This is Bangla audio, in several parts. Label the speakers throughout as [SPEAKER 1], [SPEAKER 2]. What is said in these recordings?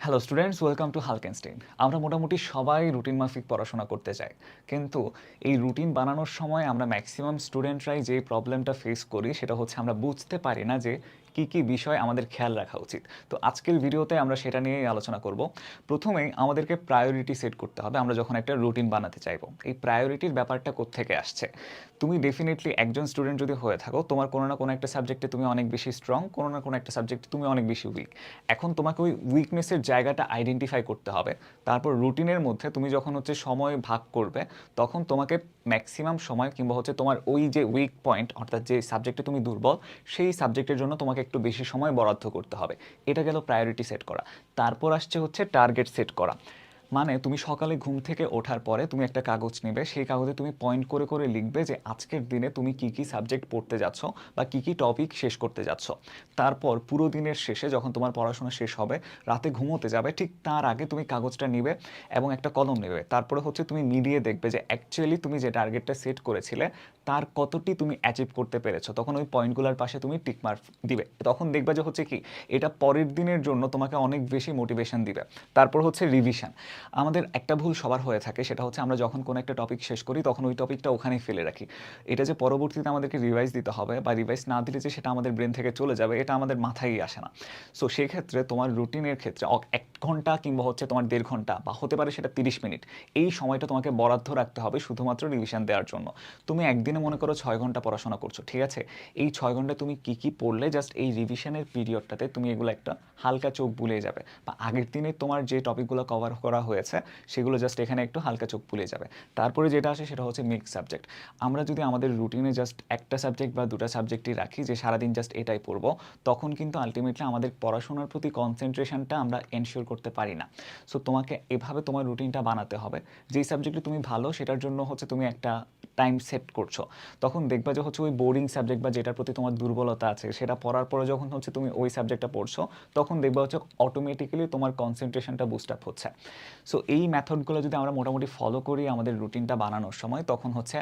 [SPEAKER 1] হ্যালো স্টুডেন্টস ওয়েলকাম টু হালকেনস্টেইন আমরা মোটামুটি সবাই রুটিন মাফিক পড়াশোনা করতে চাই। কিন্তু এই রুটিন বানানোর সময় আমরা ম্যাক্সিমাম স্টুডেন্টরাই যে প্রবলেমটা ফেস করি, সেটা হচ্ছে আমরা বুঝতে পারি না যে কি কি বিষয় আমাদের খেয়াল রাখা উচিত। তো আজকের ভিডিওতে আমরা সেটা নিয়েই আলোচনা করব। প্রথমেই আমাদেরকে প্রায়োরিটি সেট করতে হবে। আমরা যখন একটা রুটিন বানাতে চাইব, এই প্রায়োরিটির ব্যাপারটা কোত্থেকে আসছে? তুমি ডেফিনেটলি একজন স্টুডেন্ট যদি হয়ে থাকো, তোমার কোনো না কোনো একটা সাবজেক্টে তুমি অনেক বেশি স্ট্রং কোনো না কোনো একটা সাবজেক্টে তুমি অনেক বেশি উইক এখন তোমাকে ওই উইকনেসের জায়গাটা আইডেন্টিফাই করতে হবে। তারপর রুটিনের মধ্যে তুমি যখন হচ্ছে সময় ভাগ করবে, তখন তোমাকে ম্যাক্সিমাম সময় কিংবা হচ্ছে তোমার ওই যে উইক পয়েন্ট অর্থাৎ যে সাবজেক্টে তুমি দুর্বল, সেই সাবজেক্টের জন্য তোমাকে একটু বেশি সময় বরাদ্দ করতে হবে। এটা গেল প্রায়োরিটি সেট করা। তারপর আসছে হচ্ছে টার্গেট সেট করা। মানে তুমি সকালে ঘুম থেকে ওঠার পরে তুমি একটা কাগজ নেবে, সেই কাগজে তুমি পয়েন্ট করে করে লিখবে যে আজকের দিনে তুমি কি কি সাবজেক্ট পড়তে যাচ্ছ বা কি কি টপিক শেষ করতে যাচ্ছ। তারপর পুরো দিনের শেষে যখন তোমার পড়াশোনা শেষ হবে, রাতে ঘুমোতে যাবে, ঠিক তার আগে তুমি কাগজটা নেবে এবং একটা কলম নেবে। তারপরে হচ্ছে তুমি মিলিয়ে দেখবে যে অ্যাকচুয়ালি তুমি যে টার্গেটটা সেট করেছিলে, তার কতটি তুমি অ্যাচিভ করতে পেরেছ। তখন ওই পয়েন্টগুলোর পাশে তুমি টিকমার্ক দিবে। তখন দেখবে যে হচ্ছে কি, এটা পরের দিনের জন্য তোমাকে অনেক বেশি মোটিভেশন দিবে। তারপর হচ্ছে রিভিশন আমাদের একটা ভুল সবার হয়ে থাকে, সেটা হচ্ছে আমরা যখন কোনো একটা টপিক শেষ করি, তখন ওই টপিকটা ওখানেই ফেলে রাখি। এটা যে পরবর্তীতে আমাদেরকে রিভাইজ দিতে হবে বা রিভাইজ না দিলে যে সেটা আমাদের ব্রেন থেকে চলে যাবে, এটা আমাদের মাথায়ই আসে না। সো সেই ক্ষেত্রে তোমার রুটিনের ক্ষেত্রে এক ঘণ্টা কিংবা হচ্ছে তোমার দেড় ঘণ্টা বা হতে পারে সেটা তিরিশ মিনিট, এই সময়টা তোমাকে বরাদ্দ রাখতে হবে শুধুমাত্র রিভিশন দেওয়ার জন্য। তুমি একদিনে মনে করো ছয় ঘণ্টা পড়াশোনা করছ, ঠিক আছে? এই ছয় ঘণ্টা তুমি কি কি পড়লে জাস্ট এই রিভিশনের পিরিয়ডটাতে তুমি এগুলো একটা হালকা চোখ বুলিয়ে যাবে। বা আগের দিনে তোমার যে টপিকগুলো কভার করা হয়েছে, সেগুলো জাস্ট এখানে একটু হালকা চোখ পুলে যাবে। তারপরে যেটা আসে সেটা হচ্ছে মিক্স সাবজেক্ট আমরা যদি আমাদের রুটিনে জাস্ট একটা সাবজেক্ট বা দুটা সাবজেক্টই রাখি যে সারাদিন জাস্ট এটাই পড়ব, তখন কিন্তু আলটিমেটলি আমাদের পড়াশোনার প্রতি কনসেন্ট্রেশনটা আমরা এনশিওর করতে পারি না। সো তোমাকে এভাবে তোমার রুটিনটা বানাতে হবে। যেই সাবজেক্টে তুমি ভালো, সেটার জন্য হচ্ছে তুমি একটা টাইম সেট করছ। তখন দেখবা যে হচ্ছে ওই বোরিং সাবজেক্ট বা যেটার প্রতি তোমার দুর্বলতা আছে, সেটা পড়ার পরে যখন হচ্ছে তুমি ওই সাবজেক্টটা পড়ছো, তখন দেখবা হচ্ছে অটোমেটিক্যালি তোমার কনসেন্ট্রেশনটা বুস্ট আপ হচ্ছে। সো এই মেথডগুলো যদি আমরা মোটামুটি ফলো করি আমাদের রুটিনটা বানানোর সময়, তখন হচ্ছে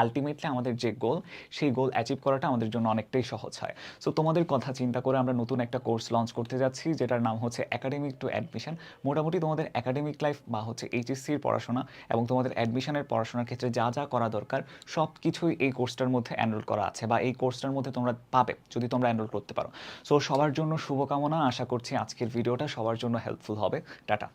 [SPEAKER 1] আলটিমেটলি আমাদের যে গোল সেই গোল অ্যাচিভ করাটা আমাদের জন্য অনেকটাই সহজ হয়। সো তোমাদের কথা চিন্তা করে আমরা নতুন একটা কোর্স লঞ্চ করতে যাচ্ছি, যেটার নাম হচ্ছে একাডেমিক টু অ্যাডমিশন মোটামুটি তোমাদের একাডেমিক লাইফ বা হচ্ছে এইচএসসির পড়াশোনা এবং তোমাদের অ্যাডমিশনের পড়াশোনার ক্ষেত্রে যা যা করা দরকার। সব কিছুই এই কোর্সটার মধ্যে এনরোল করা আছে বা এই কোর্সটার মধ্যে তোমরা পাবে যদি তোমরা এনরোল করতে পারো। সো সবার জন্য শুভকামনা, আশা করছি আজকের ভিডিওটা সবার জন্য হেল্পফুল হবে। টাটা।